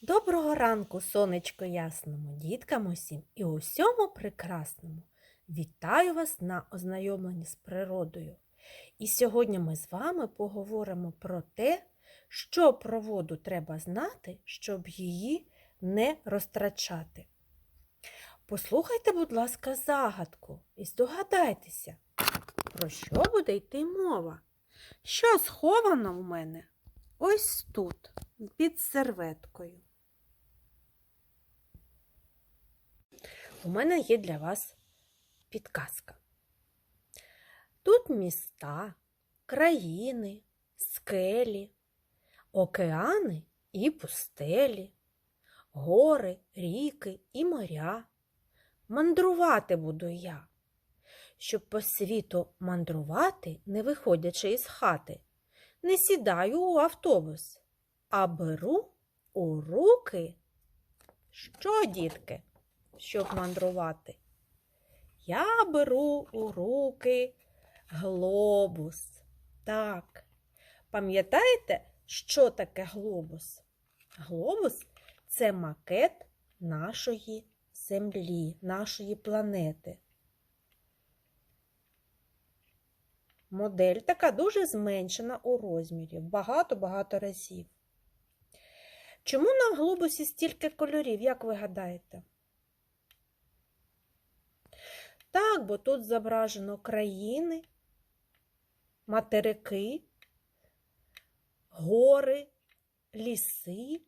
Доброго ранку, сонечко ясному, діткам усім і усьому прекрасному. Вітаю вас на ознайомленні з природою. І сьогодні ми з вами поговоримо про те, що про воду треба знати, щоб її не розтрачати. Послухайте, будь ласка, загадку і здогадайтеся, про що буде йти мова. Що сховано в мене ось тут, під серветкою. У мене є для вас підказка. Тут міста, країни, скелі, океани і пустелі, гори, ріки і моря. Мандрувати буду я, щоб по світу мандрувати, не виходячи із хати, не сідаю у автобус, а беру у руки. Що, дітки? Щоб мандрувати. Я беру у руки глобус. Так. Пам'ятаєте, що таке глобус? Глобус це макет нашої Землі, нашої планети. Модель така дуже зменшена у розмірі, багато-багато разів. Чому на глобусі стільки кольорів, як ви гадаєте? Так, бо тут зображено країни, материки, гори, ліси,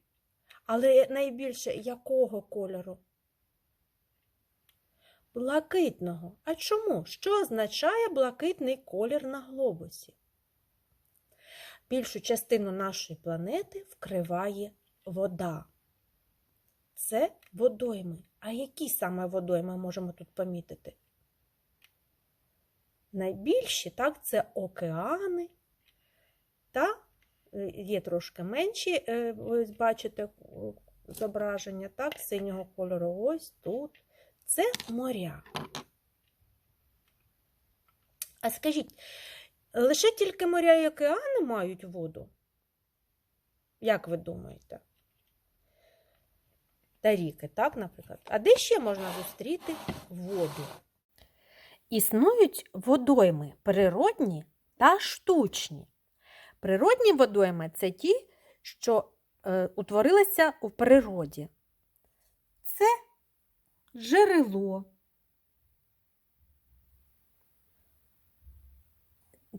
але найбільше якого кольору? Блакитного. А чому? Що означає блакитний колір на глобусі? Більшу частину нашої планети вкриває вода. Це водойми. А які саме водойми можемо тут помітити? Найбільші, так, це океани та е, є трошки менші, е, ви бачите зображення, так, синього кольору ось тут. Це моря. А скажіть, лише тільки моря і океани мають воду? Як ви думаєте? Та ріки, так, наприклад. А де ще можна зустріти воду? Існують водойми природні та штучні. Природні водойми це ті, що е, утворилися у природі. Це джерело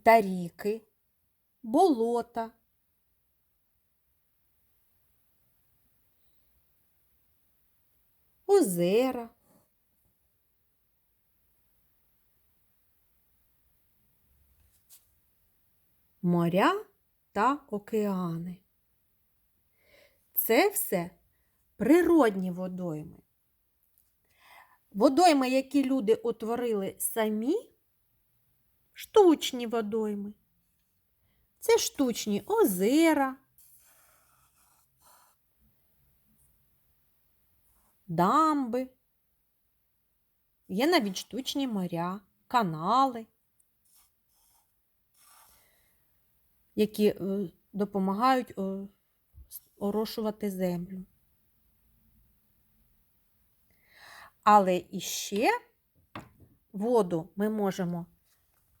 та ріки, болота. Озера. Моря та океани. Це все природні водойми. Водойми, які люди утворили самі, штучні водойми. Це штучні озера, дамби, є навіть штучні моря, канали. Які е, допомагають орошувати землю. Але іще воду ми можемо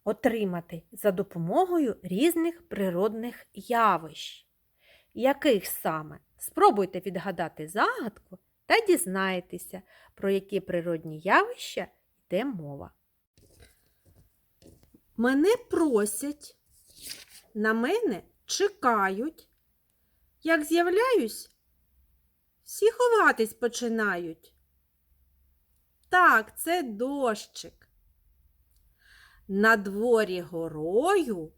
отримати за допомогою різних природних явищ. Яких саме? Спробуйте відгадати загадку та дізнаєтеся, про які природні явища йде мова. Мене просять на мене чекають. Як з'являюсь, всі ховатись починають. Так, це дощик. На дворі горою,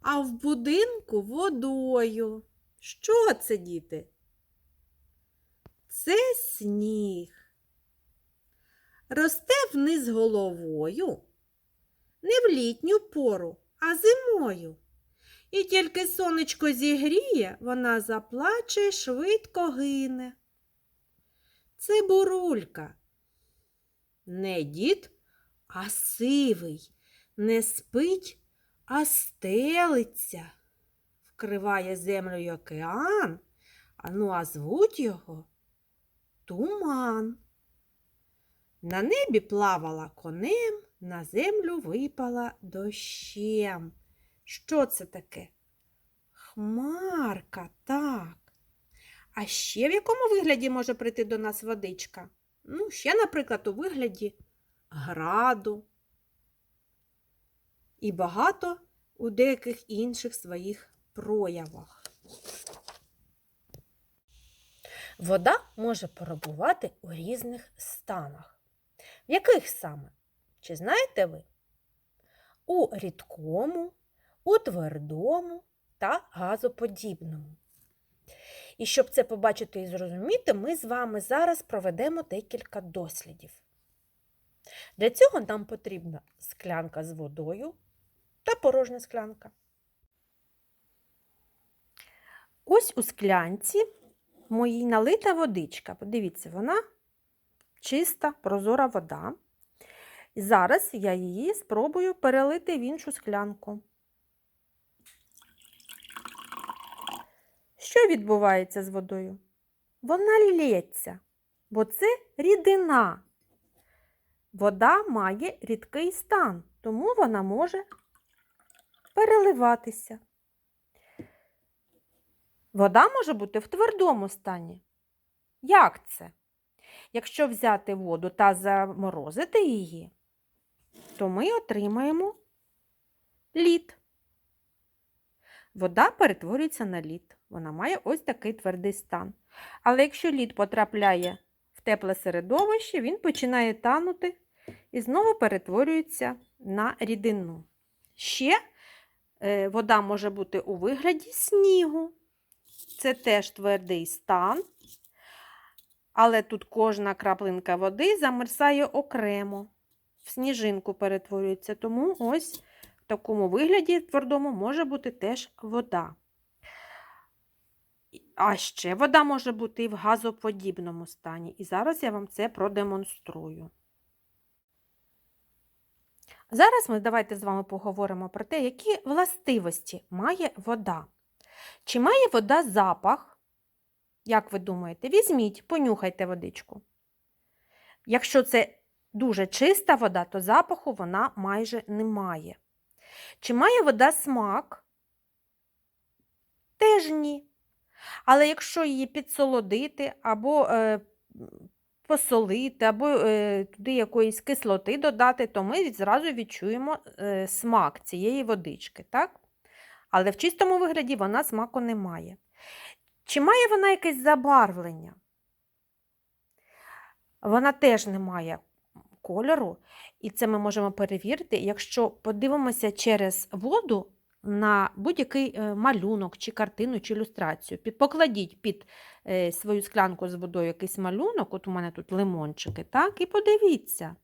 а в будинку водою. Що це, діти? Це сніг. Росте вниз головою не в літню пору, а зимою. І тільки сонечко зігріє, вона заплаче швидко гине. Це бурулька. Не дід, а сивий, не спить, а стелиться, вкриває землю й океан, А ну а звуть його туман. На небі плавала конем, на землю випала дощем. Що це таке? Хмарка, так. А ще в якому вигляді може прийти до нас водичка? Ну, ще, наприклад, у вигляді граду. І багато у деяких інших своїх проявах. Вода може перебувати у різних станах. В яких саме? Чи знаєте ви? У рідкому, у твердому та газоподібному. І щоб це побачити і зрозуміти, ми з вами зараз проведемо декілька дослідів. Для цього нам потрібна склянка з водою та порожня склянка. Ось у склянці моїй налита водичка. Подивіться, вона чиста, прозора вода. Зараз я її спробую перелити в іншу склянку. Що відбувається з водою? Вона лється, бо це рідина. Вода має рідкий стан, тому вона може переливатися. Вода може бути в твердому стані. Як це? Якщо взяти воду та заморозити її, то ми отримаємо лід. Вода перетворюється на лід. Вона має ось такий твердий стан. Але якщо лід потрапляє в тепле середовище, він починає танути і знову перетворюється на рідину. Ще е, вода може бути у вигляді снігу. Це теж твердий стан, але тут кожна краплинка води замерзає окремо, в сніжинку перетворюється, тому ось в такому вигляді твердому може бути теж вода. А ще вода може бути і в газоподібному стані. І зараз я вам це продемонструю. Зараз ми давайте з вами поговоримо про те, які властивості має вода. Чи має вода запах? Як ви думаєте, візьміть, понюхайте водичку. Якщо це дуже чиста вода, то запаху вона майже не має. Чи має вода смак? Теж ні. Але якщо її підсолодити або е, посолити, або е, туди якоїсь кислоти додати, то ми зразу відчуємо е, смак цієї водички. так? Але в чистому вигляді вона смаку не має. Чи має вона якесь забарвлення? Вона теж не має кольору, і це ми можемо перевірити, якщо подивимося через воду на будь-який малюнок, чи картину, чи ілюстрацію. Покладіть під е, свою склянку з водою якийсь малюнок, от у мене тут лимончики, так, і подивіться.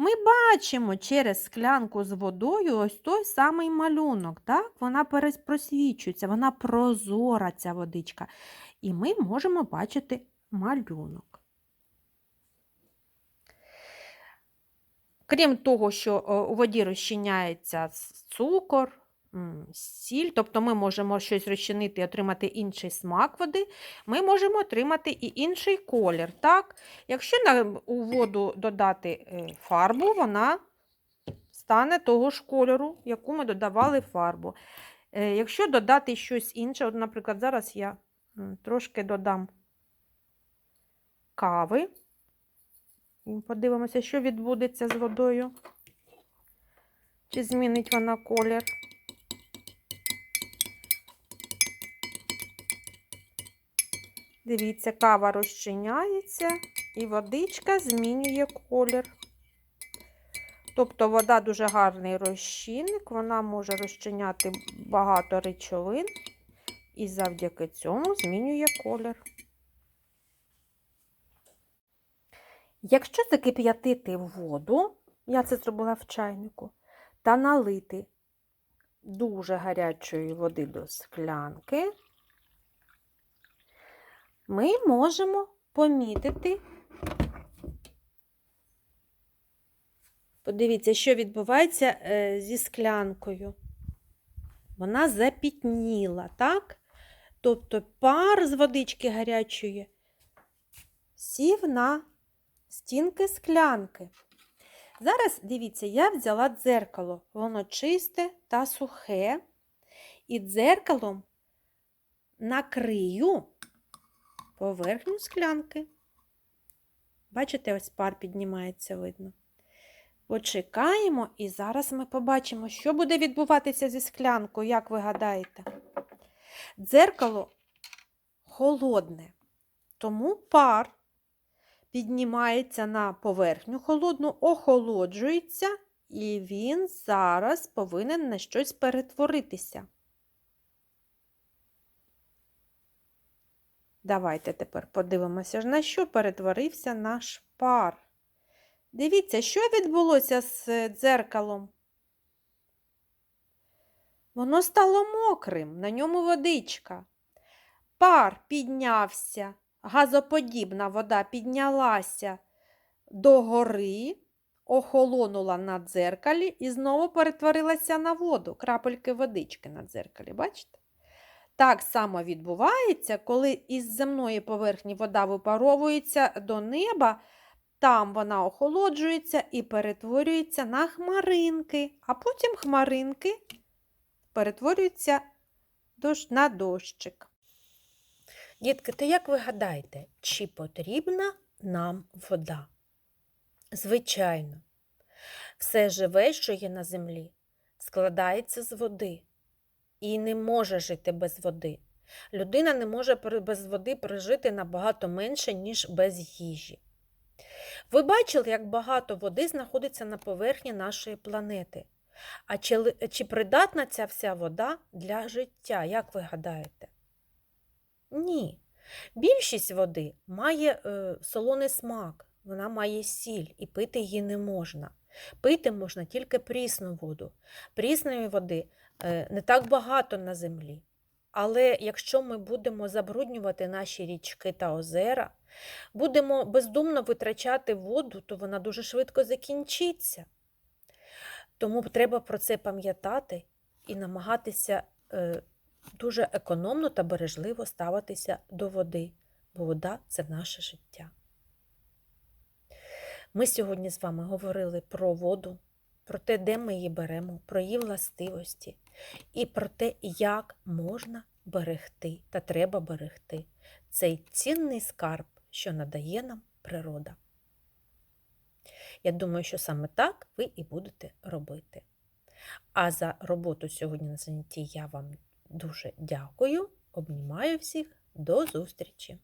Ми бачимо через склянку з водою ось той самий малюнок. так? Вона просвічується, вона прозора, ця водичка. І ми можемо бачити малюнок. Крім того, що у воді розчиняється цукор, сіль, тобто ми можемо щось розчинити і отримати інший смак води, ми можемо отримати і інший колір. Так? Якщо у воду додати е, фарбу, вона стане того ж кольору, яку ми додавали фарбу. Е, якщо додати щось інше, от, наприклад, зараз я трошки додам кави. Подивимося, що відбудеться з водою. Чи змінить вона колір. Дивіться, кава розчиняється і водичка змінює колір. Тобто вода дуже гарний розчинник, вона може розчиняти багато речовин і завдяки цьому змінює колір. Якщо закип'ятити воду, я це зробила в чайнику, та налити дуже гарячої води до склянки, ми можемо помітити, подивіться, що відбувається е, зі склянкою. Вона запітніла, так? тобто пар з водички гарячої, сів на стінки склянки. Зараз, дивіться, я взяла дзеркало. Воно чисте та сухе. І дзеркалом накрию поверхню склянки. Бачите, ось пар піднімається видно. Почекаємо, і зараз ми побачимо, що буде відбуватися зі склянкою, як ви гадаєте. Дзеркало холодне, тому пар піднімається на поверхню холодну, охолоджується, і він зараз повинен на щось перетворитися. Давайте тепер подивимося, на що перетворився наш пар. Дивіться, що відбулося з дзеркалом. Воно стало мокрим, на ньому водичка. Пар піднявся, газоподібна вода піднялася до гори, охолонула на дзеркалі і знову перетворилася на воду, крапельки водички на дзеркалі. Бачите? Так само відбувається, коли із земної поверхні вода випаровується до неба, там вона охолоджується і перетворюється на хмаринки, а потім хмаринки перетворюються на дощик. Дітки, то як ви гадаєте, чи потрібна нам вода? Звичайно, все живе, що є на землі, складається з води і не може жити без води. Людина не може без води прожити набагато менше, ніж без їжі. Ви бачили, як багато води знаходиться на поверхні нашої планети. А чи, чи придатна ця вся вода для життя, як ви гадаєте? Ні. Більшість води має е, солоний смак, вона має сіль, і пити її не можна. Пити можна тільки прісну воду. Прісної води е, не так багато на землі. Але якщо ми будемо забруднювати наші річки та озера, будемо бездумно витрачати воду, то вона дуже швидко закінчиться. Тому треба про це пам'ятати і намагатися е, дуже економно та бережливо ставитися до води, бо вода це наше життя. Ми сьогодні з вами говорили про воду, про те, де ми її беремо, про її властивості і про те, як можна берегти та треба берегти цей цінний скарб, що надає нам природа. Я думаю, що саме так ви і будете робити. А за роботу сьогодні на занятті я вам дуже дякую. Обнімаю всіх. До зустрічі!